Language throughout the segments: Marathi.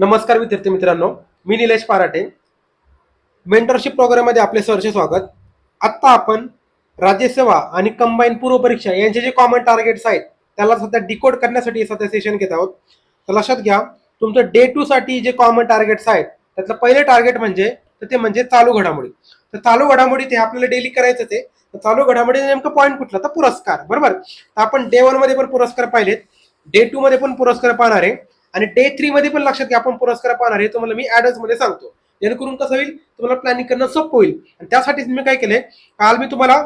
नमस्कार विद्यार्थी मित्रांनो मी निलेश पाराटे मेंटरशिप प्रोग्राममध्ये आपले सहर्ष स्वागत. आत्ता आपण राज्यसेवा आणि कंबाईन पूर्व परीक्षा यांचे जे कॉमन टार्गेट्स आहेत त्याला सध्या डिकोड करण्यासाठी सध्या सेशन घेत आहोत. तर लक्षात घ्या तुमचं डे टू साठी जे कॉमन टार्गेट्स आहेत त्यातलं पहिले टार्गेट म्हणजे तर ते म्हणजे चालू घडामोडी. तर चालू घडामोडी ते आपल्याला डेली करायचं ते. तर चालू घडामोडी नेमकं पॉईंट कुठला? तर पुरस्कार. बरोबर? तर आपण डे वनमध्ये पण पुरस्कार पाहिलेत. डे टू मध्ये पण पुरस्कार पाहणार आहे. आणि डे थ्री मध्ये पण लक्षात घ्या आपण पुरस्कार पाहणार हे तुम्हाला मी ऍडव्हान्समध्ये सांगतो. जेणेकरून कसं होईल तुम्हाला प्लॅनिंग करणं सोपं होईल. आणि त्यासाठीच मी काय केलंय काल मी तुम्हाला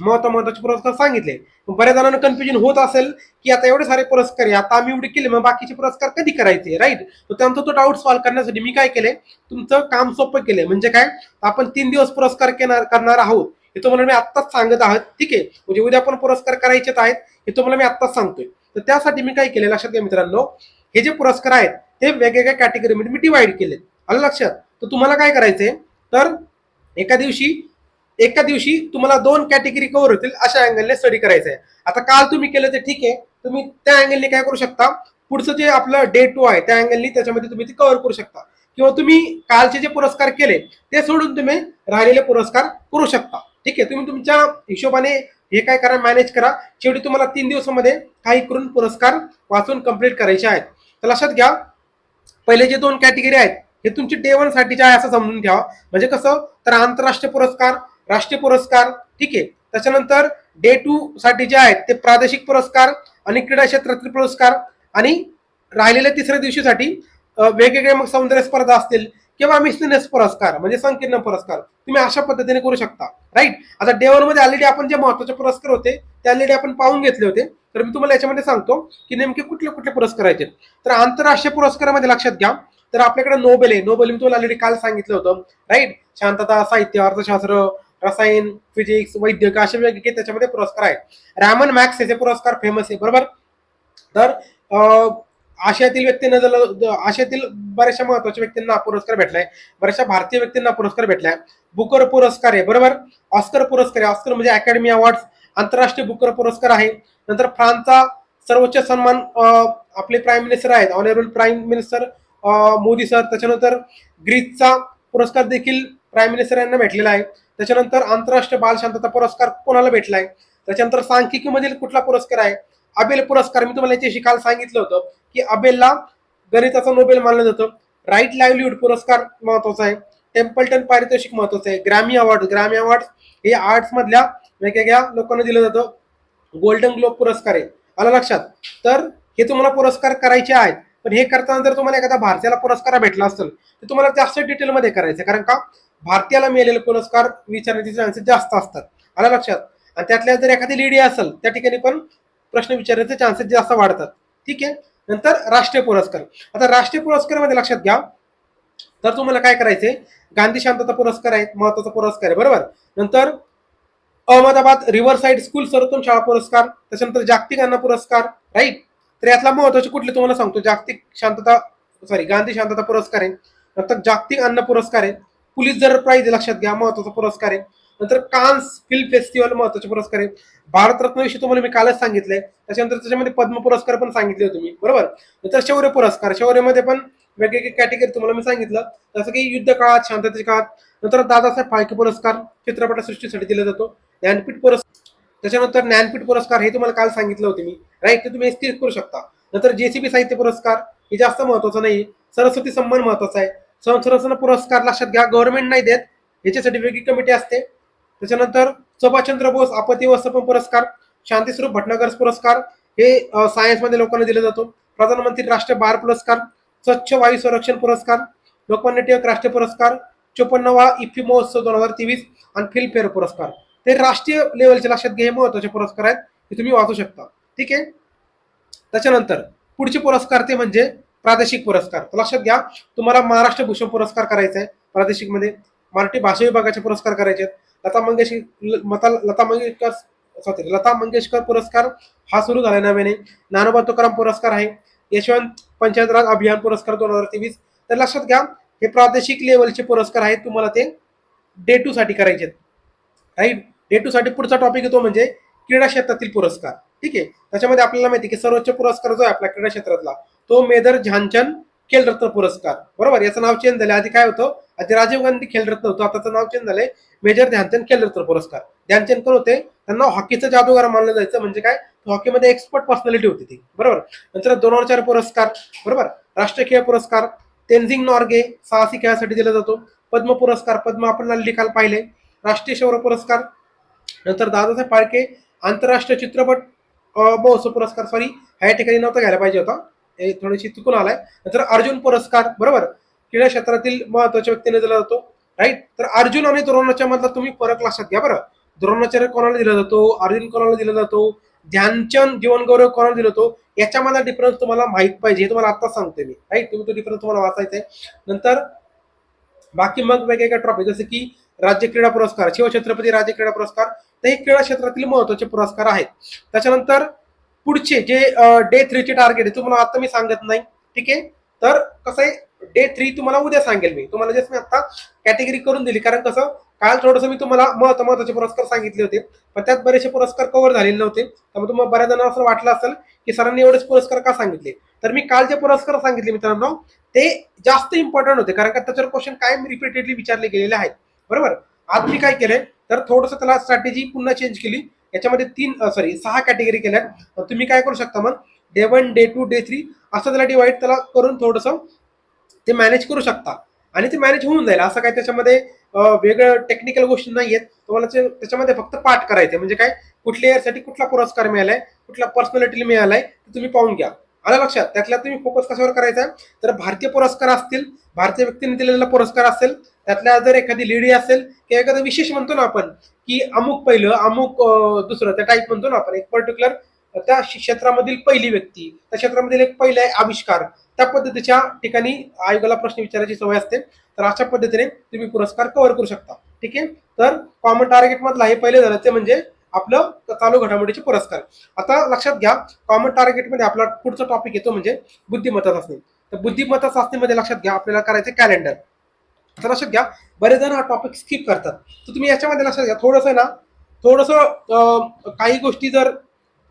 महत्त्व महत्त्वाचे पुरस्कार सांगितले. बऱ्याच जणांना कन्फ्युजन होत असेल की आता एवढे सारे पुरस्कार आहे आता आम्ही एवढे केले मग बाकीचे पुरस्कार कधी करायचे राईट तर त्यांचा तो डाऊट सॉल्व्ह करण्यासाठी मी काय केले तुमचं काम सोपं केलंय. म्हणजे काय आपण तीन दिवस पुरस्कार करणार आहोत. हे तुम्हाला मी आत्ताच सांगत आहात. ठीक आहे? म्हणजे उद्या पण पुरस्कार करायचेच आहेत. हे तुम्हाला मी आत्ताच सांगतोय. तर त्यासाठी मी काय केले लक्षात घ्या मित्रांनो. हे जे पुरस्कार आहेत ते वेगवेगळ्या कॅटेगरीमध्ये मी डिवाइड केले आलं लक्षात? तर तुम्हाला काय करायचंय? तर एका दिवशी एका दिवशी तुम्हाला दोन कॅटेगरी कव्हर होतील अशा अँगलने स्टडी करायचं आहे आता काल तुम्ही केलं ते ठीक आहे. तुम्ही त्या अँगलने काय करू शकता? पुढचं जे आपलं डे टू आहे त्या अँगलनी त्याच्यामध्ये तुम्ही ते कव्हर करू शकता. किंवा तुम्ही कालचे जे पुरस्कार केले ते सोडून तुम्ही राहिलेले पुरस्कार करू शकता. ठीक आहे? तुम्ही तुमच्या हिशोबाने हे काय करा मॅनेज करा. शेवटी तुम्हाला तीन दिवसामध्ये काही करून पुरस्कार वाचून कंप्लीट करायचे आहेत. तर लक्षात घ्या पहिले जे दोन कॅटेगरी आहेत हे तुमची डे वन साठीच्या आहे असं समजून घ्या. म्हणजे कसं? तर आंतरराष्ट्रीय पुरस्कार राष्ट्रीय पुरस्कार ठीक आहे. त्याच्यानंतर डे टू साठी जे आहेत ते प्रादेशिक पुरस्कार आणि क्रीडा क्षेत्रातील पुरस्कार आणि राहिलेल्या तिसऱ्या दिवशीसाठी वेगवेगळ्या वेगवेगळे मग सौंदर्य स्पर्धा असतील किंवा मिसलिनियस पुरस्कार म्हणजे संकीर्ण पुरस्कार तुम्ही अशा पद्धतीने करू शकता. राईट आता डे वनमध्ये ऑलरेडी आपण जे महत्त्वाचे पुरस्कार होते ते ऑलरेडी आपण पाहून घेतले होते. तर मी तुम्हाला याच्यामध्ये सांगतो की नेमके कुठले कुठले पुरस्कार आहेत. तर आंतरराष्ट्रीय पुरस्कारामध्ये लक्षात घ्या. तर आपल्याकडे नोबेल आहे. नोबेल मी तुम्हाला ऑलरेडी काल सांगितलं होतं. राईट शांतता साहित्य अर्थशास्त्र रसायन फिजिक्स वैद्यक असे वेगवेगळे त्याच्यामध्ये पुरस्कार आहेत. रॅमन मॅक्स याचे पुरस्कार फेमस आहे. बरोबर? तर आशियातील व्यक्तींना जर आशियातील बऱ्याचशा महत्त्वाच्या व्यक्तींना पुरस्कार भेटलाय. बऱ्याचशा भारतीय व्यक्तींना पुरस्कार भेटलाय. बुकर पुरस्कार आहे बरोबर? ऑस्कर पुरस्कार आहे. ऑस्कर म्हणजे अकॅडमी अवॉर्ड आंतरराष्ट्रीय बुकर पुरस्कार आहे. नंतर फ्रान्सचा सर्वोच्च सन्मान आपले प्राईम मिनिस्टर आहेत. Honourable prime minister Modi sir त्याच्यानंतर ग्रीसचा पुरस्कार देखील प्राईम मिनिस्टर यांना भेटलेला आहे. त्याच्यानंतर आंतरराष्ट्रीय बाल शांतता पुरस्कार कोणाला भेटलाय? त्याच्यानंतर सांख्यिकीमधील कुठला पुरस्कार आहे? अबेल पुरस्कार. मी तुम्हाला याच्याशी काल सांगितलं होतं. की अबेलला गणिताचा नोबेल मानलं जातं. राईट लाईव्हलीहूड पुरस्कार महत्त्वाचा आहे. टेम्पल्टन पारितोषिक महत्वाचं आहे. ग्रॅमी अवॉर्ड ग्रॅमी अवॉर्ड हे आर्ट्स मधल्या वेगवेगळ्या लोकांना दिलं जातं. गोल्डन ग्लोब पुरस्कार आहे. आलं लक्षात? तर हे तुम्हाला पुरस्कार करायचे आहेत. पण हे करताना जर तुम्हाला एखादा भारतीयाला पुरस्कार भेटला असेल तर तुम्हाला जास्त डिटेलमध्ये करायचं आहे. कारण का? भारतीयाला मिळालेले पुरस्कार विचारण्याचे चान्सेस जास्त असतात. आलं लक्षात? आणि त्यातल्या जर एखादी लेडी असेल त्या ठिकाणी पण प्रश्न विचारण्याचे चान्सेस जास्त वाढतात. ठीक आहे? नंतर राष्ट्रीय पुरस्कार. आता राष्ट्रीय पुरस्कारामध्ये लक्षात घ्या. तर तुम्हाला काय करायचंय? गांधी शांतता पुरस्कार आहे महत्त्वाचा पुरस्कार आहे बरोबर? नंतर अहमदाबाद रिव्हर साईड स्कूल सर्वोत्तम शाळा पुरस्कार त्याच्यानंतर जागतिक अन्न पुरस्कार राईट तर यातला महत्त्वाचे कुठले तुम्हाला सांगतो? जागतिक शांतता सॉरी गांधी शांतता पुरस्कार आहे. नंतर जागतिक अन्न पुरस्कार आहे. पुलिस जर प्राईज लक्षात घ्या महत्त्वाचा पुरस्कार आहे. नंतर कान्स फिल्म फेस्टिवल महत्त्वाचे पुरस्कार आहे. भारतरत्नविषयी तुम्हाला मी कालच सांगितलंय. त्याच्यानंतर त्याच्यामध्ये पद्म पुरस्कार पण सांगितले होते मी. बरोबर? नंतर शौर्य पुरस्कार. शौर्यमध्ये पण वेगवेगळी कॅटेगरी तुम्हाला मी सांगितलं. जसं की युद्ध काळात शांततेच्या काळात नंतर दादासाहेब फाळके पुरस्कार चित्रपटसृष्टीसाठी दिला जातो. ज्ञानपीठ पुरस्कार. त्याच्यानंतर ज्ञानपीठ पुरस्कार हे तुम्हाला काल सांगितलं होतं मी. राईट ते तुम्ही स्थिर करू शकता. नंतर जेसीबी साहित्य पुरस्कार हे जास्त महत्वाचं नाही सरस्वती सन्मान महत्त्वाचा आहे. संरचना पुरस्कार लक्षात घ्या. गव्हर्नमेंट नाही देत. याच्यासाठी वेगळी कमिटी असते. त्याच्यानंतर सुभाषचंद्र बोस आपत्ती व्यवस्थापन पुरस्कार शांतीस्वरूप भटनागर पुरस्कार हे सायन्समध्ये लोकांना दिला जातो. प्रधानमंत्री राष्ट्रीय बार पुरस्कार स्वच्छ वायू संरक्षण पुरस्कार लोकमान्य टिळक राष्ट्रीय पुरस्कार चोपन्नवा इफ्फी महोत्सव दोन हजार तेवीस आणि फिल्मफेअर पुरस्कार. ते राष्ट्रीय लेवलचे लक्षात घे महत्त्वाचे पुरस्कार आहेत हे तुम्ही वाचू शकता. ठीक आहे? त्याच्यानंतर पुढचे पुरस्कार ते म्हणजे प्रादेशिक पुरस्कार. लक्षात घ्या तुम्हाला महाराष्ट्र भूषण पुरस्कार करायचा आहे प्रादेशिकमध्ये. मराठी भाषा विभागाचे पुरस्कार करायचे आहेत. लता मंगेशकर मता लता मंगेशकर सॉरी लता मंगेशकर पुरस्कार हा सुरू झाला नव्याने. नानोबा तुकाराम पुरस्कार आहे. यशवंत पंचायत राज अभियान पुरस्कार दोन हजार तेवीस. तर लक्षात घ्या हे प्रादेशिक लेवलचे पुरस्कार आहेत. तुम्हाला ते डे टू साठी करायचे राईट डे टू साठी पुढचा टॉपिक येतो म्हणजे क्रीडा क्षेत्रातील पुरस्कार. ठीक आहे? त्याच्यामध्ये आपल्याला माहिती आहे की सर्वोच्च पुरस्कार जो आहे आपल्या क्रीडा क्षेत्रातला तो मेदर झानचंद खेलरत्न पुरस्कार. बरोबर? याचं नाव चेंज झालं आधी काय होतं? आधी राजीव गांधी खेलरत्न होतं. आताचं नाव चेंज झालंय. मेजर ध्यानचंद खेलरत्न पुरस्कार. ध्यानचंद कोण होते? त्यांना हॉकीचं जादूगार मानलं जायचं. म्हणजे काय? हॉकीमध्ये एक्सपर्ट पर्सनॅलिटी होती ती. बरोबर? नंतर दोन हजार चार पुरस्कार. बरोबर? राष्ट्रीय खेळ पुरस्कार. तेनझिंग नॉर्गे साहसी खेळासाठी दिला जातो. पद्म पुरस्कार. पद्म आपण निकाल पाहिले. राष्ट्रीय शौर्य पुरस्कार. नंतर दादासाहेब फाळके. आंतरराष्ट्रीय चित्रपट महोत्सव पुरस्कार. सॉरी ह्या ठिकाणी नव्हता घ्यायला पाहिजे होता. हे थोडीशी चुकून आलाय. नंतर अर्जुन पुरस्कार. बरोबर? क्रीडा क्षेत्रातील महत्त्वाच्या व्यक्तीने दिला जातो राईट तर अर्जुन आणि द्रोणाच्या मधला तुम्ही फरक लक्षात घ्या बरं. द्रोणाचार्य कोणाला दिला जातो? अर्जुन कोणाला दिला जातो? ध्यानचंद जीवनगौरव कोणाला दिला जातो? याच्यामधला डिफरन्स तुम्हाला माहीत पाहिजे हे तुम्हाला आता सांगते मी राईट तुम्ही तो डिफरन्स तुम्हाला वाचायचा आहे. नंतर बाकी मग वेगवेगळ्या ट्रॉफी जसे की राज्य क्रीडा पुरस्कार शिवछत्रपती राज्य क्रीडा पुरस्कार तर हे क्रीडा क्षेत्रातील महत्त्वाचे पुरस्कार आहेत. त्याच्यानंतर पुढचे जे डे थ्रीचे टार्गेट आहे तुम्हाला आता मी सांगत नाही ठीक आहे? तर कसं आहे डे थ्री तुम्हाला उद्या सांगेल मी. तुम्हाला जस्ट मी आता कॅटेगरी करून दिली. कारण कसं काल थोडंसं मी तुम्हाला महत्त्व महत्त्वाचे पुरस्कार सांगितले होते. पण त्यात बरेचसे पुरस्कार कव्हर झालेले नव्हते. त्यामुळे तुम्हाला बऱ्याच जणांना असं वाटलं असेल की सरांनी एवढेच पुरस्कार का सांगितले? तर मी काल जे पुरस्कार सांगितले मित्रांनो ते जास्त इम्पॉर्टंट होते. कारण का त्याच्यावर क्वेश्चन कायम रिपीटेडली विचारले गेलेले आहेत. बरोबर? आज मी काय केलंय? तर थोडंसं त्याला स्ट्रॅटेजी पुन्हा चेंज केली. याच्यामध्ये तीन सॉरी सहा कॅटेगरी केल्या तुम्ही काय करू शकता मग? Day one day two day three असं त्याला डिवाइड त्याला करून थोडंसं ते मॅनेज करू शकता. आणि ते मॅनेज होऊन जाईल. असं काय त्याच्यामध्ये वेगळं टेक्निकल गोष्टी नाही आहेत तुम्हाला ते- त्याच्यामध्ये फक्त पाठ करायचे म्हणजे काय? कुठल्या इयरसाठी कुठला पुरस्कार मिळालाय कुठला पर्सनॅलिटी मिळालाय ते तुम्ही पाहून घ्या. आलं लक्षात? त्यातला तुम्ही फोकस कशावर करायचा? आहे तर भारतीय पुरस्कार असतील भारतीय व्यक्तीने दिलेला पुरस्कार असेल त्यातल्या जर एखादी लेडी असेल किंवा एखादं विशेष म्हणतो ना आपण की अमुक पहिलं अमुक दुसरं त्या टाईप म्हणतो ना आपण एक पर्टिक्युलर त्या क्षेत्रामधील पहिली व्यक्ती त्या क्षेत्रामधील एक पहिला आविष्कार. त्या पद्धतीच्या ठिकाणी आयोगाला प्रश्न विचारायची सवय असते. तर अशा पद्धतीने तुम्ही पुरस्कार कव्हर करू शकता. ठीक आहे? तर कॉमन टार्गेट मधला हे पहिले झालं ते म्हणजे आपलं चालू घडामोडीचे पुरस्कार. आता लक्षात घ्या कॉमन टार्गेटमध्ये आपला पुढचा टॉपिक येतो म्हणजे बुद्धिमत्ता चाचणी. तर बुद्धिमत्ता चाचणीमध्ये लक्षात घ्या आपल्याला करायचे कॅलेंडर तर लक्षात घ्या बरेच जण हा टॉपिक स्किप करतात. तर तुम्ही याच्यामध्ये लक्षात घ्या थोडंसं ना थोडंसं काही गोष्टी जर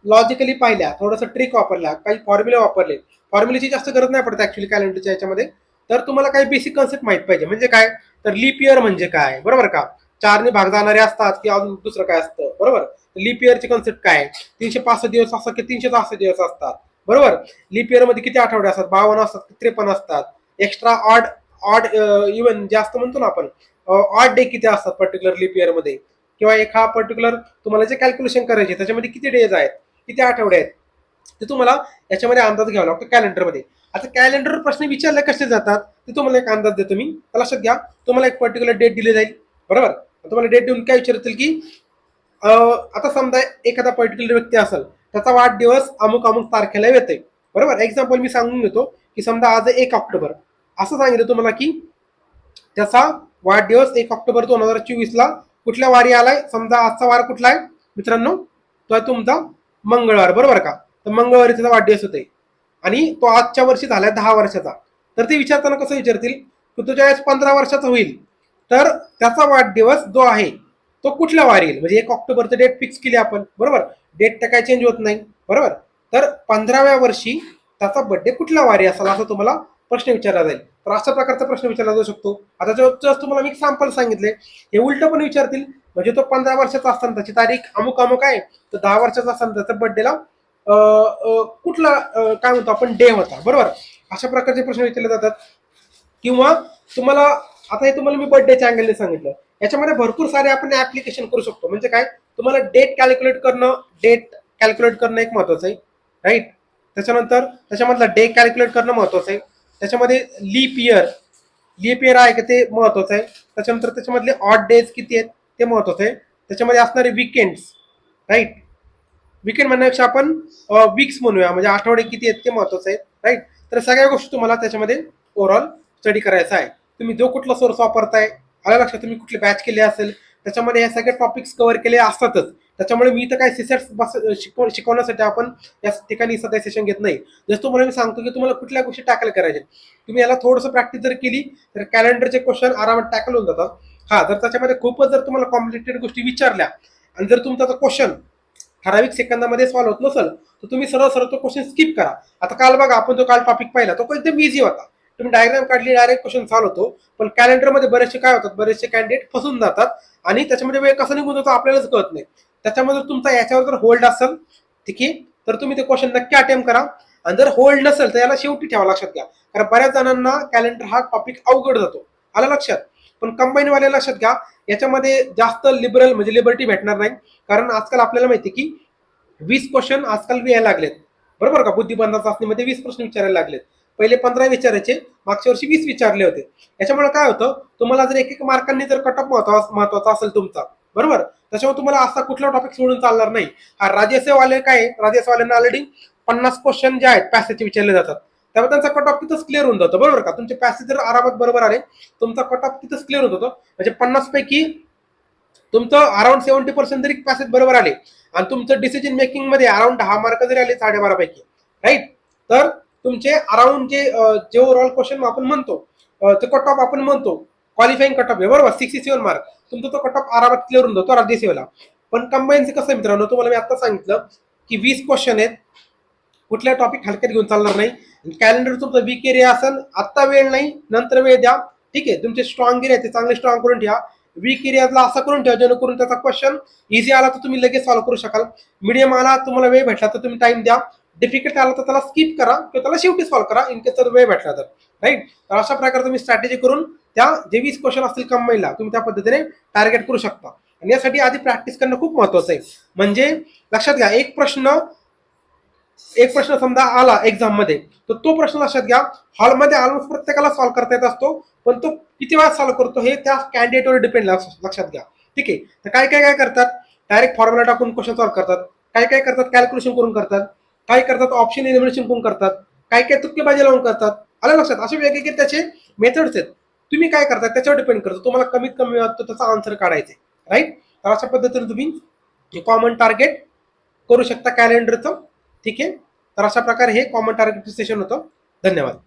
लॉजिकली पाहिल्या थोडंसं ट्रिक वापरल्या काही फॉर्म्युले वापरले. फॉर्म्युलेची जास्त गरज नाही पडत ऍक्च्युली कॅलेंडरच्या याच्यामध्ये. तर तुम्हाला काही बेसिक कन्सेप्ट माहीत पाहिजे. म्हणजे काय? तर लीप इयर म्हणजे काय? बरोबर का? चारने भाग जाणारे असतात की अजून दुसरं काय असतं? बरोबर? लीप इयरची कन्सेप्ट काय? तीनशे पासष्ट दिवस असतात की तीनशे सहासष्ट दिवस असतात? बरोबर? लीप इयरमध्ये किती आठवडे असतात? बावन्न असतात की त्रेपन्न असतात? एक्स्ट्रा ऑड ऑड इव्हन जास्त म्हणतो ना आपण ऑड डे किती असतात पर्टिक्युलर लीप इयरमध्ये? किंवा एक हा पर्टिक्युलर तुम्हाला जे कॅल्क्युलेशन करायचे त्याच्यामध्ये किती डेज आहेत? किती आठवडे आहेत? ते तुम्हाला याच्यामध्ये अंदाज घ्यावा लागतो कॅलेंडरमध्ये. आता कॅलेंडर प्रश्न विचारले कसे जातात ते तुम्हाला एक अंदाज देतो मी. लक्षात घ्या तुम्हाला एक पर्टिक्युलर डेट दिली जाईल. बरोबर? तुम्हाला डेट देऊन काय विचारतील की आता समजा एखादा पर्टिक्युलर व्यक्ती असेल त्याचा वाढदिवस अमुक अमुक तारखेला येते बरोबर? एक्झाम्पल मी सांगून घेतो की समजा आज एक ऑक्टोबर. असं सांगितलं तुम्हाला की त्याचा वाढदिवस एक ऑक्टोबर दोन हजार चोवीसला कुठल्या वारी आलाय? समजा आजचा वार कुठला आहे? मित्रांनो तो आहे तुमचा मंगळवार बरोबर का? तर मंगळवारी त्याचा वाढदिवस होते आणि तो आजच्या वर्षी झालाय दहा वर्षाचा. तर ते विचारताना कसं विचारतील? की तुझ्या वेळेस पंधरा वर्षाचा होईल. तर त्याचा वाढदिवस जो आहे तो कुठल्या वारी येईल? म्हणजे एक ऑक्टोबरचं डेट फिक्स केली आपण. बरोबर? डेट तर काय चेंज होत नाही. बरोबर? तर पंधराव्या वर्षी त्याचा बर्थडे कुठल्या वारी असेल असा तुम्हाला प्रश्न विचारला जाईल. तर अशा प्रकारचा प्रश्न विचारला जाऊ शकतो. आता जो just तुम्हाला मी सॅम्पल सांगितले हे उलट पण विचारतील म्हणजे तो पंधरा वर्षाचा असताना त्याची तारीख अमुक अमुक आहे तर दहा वर्षाचा असताना त्याचा बर्थडेला कुठला काय म्हणतो आपण डे होता बरोबर? अशा प्रकारचे प्रश्न विचारले जातात. किंवा तुम्हाला आता हे तुम्हाला मी बर्थडेच्या अँगलने सांगितलं. याच्यामध्ये भरपूर सारे आपण ऍप्लिकेशन करू शकतो. म्हणजे काय? तुम्हाला डेट कॅल्क्युलेट करणं डेट कॅल्क्युलेट करणं एक महत्वाचं आहे. राईट त्याच्यानंतर त्याच्यामधला डे कॅल्क्युलेट करणं महत्वाचं आहे. त्याच्यामध्ये लीप इयर लीप इयर आहे का ते महत्वाचं आहे. त्याच्यानंतर त्याच्यामधले ऑड डेज किती आहेत? ते महत्वाचं आहे. त्याच्यामध्ये असणारे विकेंड्स राईट विकेंड म्हणण्यापेक्षा आपण वीक्स म्हणूया. म्हणजे आठवडे किती आहेत ते महत्वाचं आहे राईट तर सगळ्या गोष्टी तुम्हाला त्याच्यामध्ये ओव्हरऑल स्टडी करायचा आहे. तुम्ही जो कुठला सोर्स वापरताय आल्या लक्षात तुम्ही कुठले बॅच केले असेल त्याच्यामध्ये हे सगळे टॉपिक्स कव्हर केले असतातच. त्याच्यामुळे मी तर काय बस शिकव शिकवण्यासाठी आपण या ठिकाणी सध्या सेशन घेत नाही. जसं तुम्हाला मी सांगतो की तुम्हाला कुठल्या गोष्टी टॅकल करायच्या तुम्ही याला थोडंसं प्रॅक्टिस जर केली तर कॅलेंडरचे क्वेश्चन आरामात टॅकल होऊन जातात. हा जर त्याच्यामध्ये खूपच जर तुम्हाला कॉम्प्लिकेटेड गोष्टी विचारल्या आणि जर तुमचा क्वेश्चन ठराविक सेकंदामध्ये सॉल्व्ह होत नसेल तर तुम्ही सरळ सरळ तो क्वेश्चन स्किप करा. आता काल बघा आपण जो काल टॉपिक पाहिला तो एकदम इझी होता. तुम्ही डायग्राम काढली डायरेक्ट क्वेश्चन सॉल्व्ह होतो. पण कॅलेंडरमध्ये बरेचसे काय होतात बरेचसे कॅन्डिडेट फसून जातात आणि त्याच्यामध्ये वेळ कसा निघून जातो आपल्यालाच कळत नाही. त्याच्यामध्ये तुमचा याच्यावर जर होल्ड असेल ठीक आहे तर तुम्ही ते क्वेश्चन नक्की अटेम्प्ट करा. आणि जर होल्ड नसेल तर याला शेवटी ठेवा लक्षात घ्या. कारण बऱ्याच जणांना कॅलेंडर हा टॉपिक अवघड जातो. आला लक्षात? पण कंबाईन वाले लक्षात घ्या. याच्यामध्ये जास्त लिबरल म्हणजे लिबर्टी भेटणार नाही. कारण आजकाल आपल्याला माहिती की वीस क्वेश्चन आजकाल यायला लागलेत. बरोबर का? बुद्धिबंधा चाचणीमध्ये वीस प्रश्न विचारायला लागलेत. पहिले पंधरा विचारायचे मागच्या वर्षी वीस विचारले होते. याच्यामुळे काय होतं? तुम्हाला जर एक एक मार्कांनी जर कट महत्त्वाचा असेल तुमचा बरोबर? त्याच्यामुळे तुम्हाला असा कुठला टॉपिक सोडून चालणार नाही. हा राजसेवाले काय राजेशवाल्यांना ऑलरेडी पन्नास क्वेश्चन जे आहेत पॅसेज विचारले जातात. त्यामुळे त्यांचा कट ऑफ तिथंच क्लिअर होऊन जातो. बरोबर का? तुमचे पॅसेज जर आरामात बरोबर आले तुमचा कट ऑफ तिथंच क्लिअर होत होतो म्हणजे पन्नास पैकी तुमचं अराउंड सेव्हन्टी पर्सेंट जरी पॅसेज बरोबर आले आणि तुमचं डिसिजन मेकिंगमध्ये अराउंड दहा मार्क जरी आले साडेबारा पैकी. राईट तर तुमचे अराउंड जे जे ओव्हरऑल क्वेश्चन आपण म्हणतो ते कट ऑफ आपण म्हणतो. क्वालिफाईंग कट ऑफ आहे बरोबर? सिक्स्टी सेव्हन मार्क तुमचा तो कट ऑफ आरामात क्लिअर होऊन जातो राज्य सेवेला पण कंबाईनचं कसं मित्रांनो? तुम्हाला मी आता सांगितलं की वीस क्वेश्चन आहेत. कुठल्या टॉपिक हलक्यात घेऊन चालणार नाही. कॅलेंडर तुमचं वीक एरिया असेल आत्ता वेळ नाही नंतर वेळ द्या. ठीक आहे तुमचे स्ट्रॉंग एरिया ते चांगले स्ट्रॉंग करून ठेवा. वीक एरियाला असं करून ठेवा जेणेकरून त्याचा क्वेश्चन इझी आला तर तुम्ही लगेच सॉल्व्ह करू शकाल. मीडियम आला तुम्हाला वेळ भेटला तर तुम्ही टाइम द्या. डिफिकल्ट आला तर त्याला स्किप करा किंवा त्याला शेवटी सॉल्व्ह करा इन केस जर वेळ भेटला तर. राईट तर अशा प्रकारे तुम्ही स्ट्रॅटेजी करून त्या जे वीस क्वेश्चन असतील कंबाईनला तुम्ही त्या पद्धतीने टार्गेट करू शकता. आणि यासाठी आधी प्रॅक्टिस करणं खूप महत्वाचं आहे. म्हणजे लक्षात घ्या एक प्रश्न एक प्रश्न समजा आला एक्झाममध्ये तर तो प्रश्न लक्षात घ्या. हॉलमध्ये ऑलमोस्ट प्रत्येकाला सॉल्व्ह करता येत असतो पण तो किती वेळा सॉल्व्ह करतो हे त्या कॅन्डिडेटवर डिपेंड लक्षात घ्या. ठीक आहे? तर काय काय काय करतात? डायरेक्ट फॉर्म्युला टाकून क्वेश्चन सॉल्व्ह करतात. काय काय करतात? कॅल्क्युलेशन करून करतात. काय करतात? ऑप्शन एलिमिनेशन करून करतात. काय काय तुक्केबाजी लावून करतात. आलं लक्षात? असे वेगवेगळे त्याचे मेथड्स आहेत. तुम्ही काय करता? त्याच्यावर डिपेंड करतो. तुम्हाला कमीत कमी वाटतो त्याचा आन्सर काढायचे राईट तर अशा पद्धतीने तुम्ही कॉमन टार्गेट करू शकता कॅलेंडरचं ठीक आहे? तर अशा प्रकारे हे कॉमन टार्गेट सेशन होतं. धन्यवाद.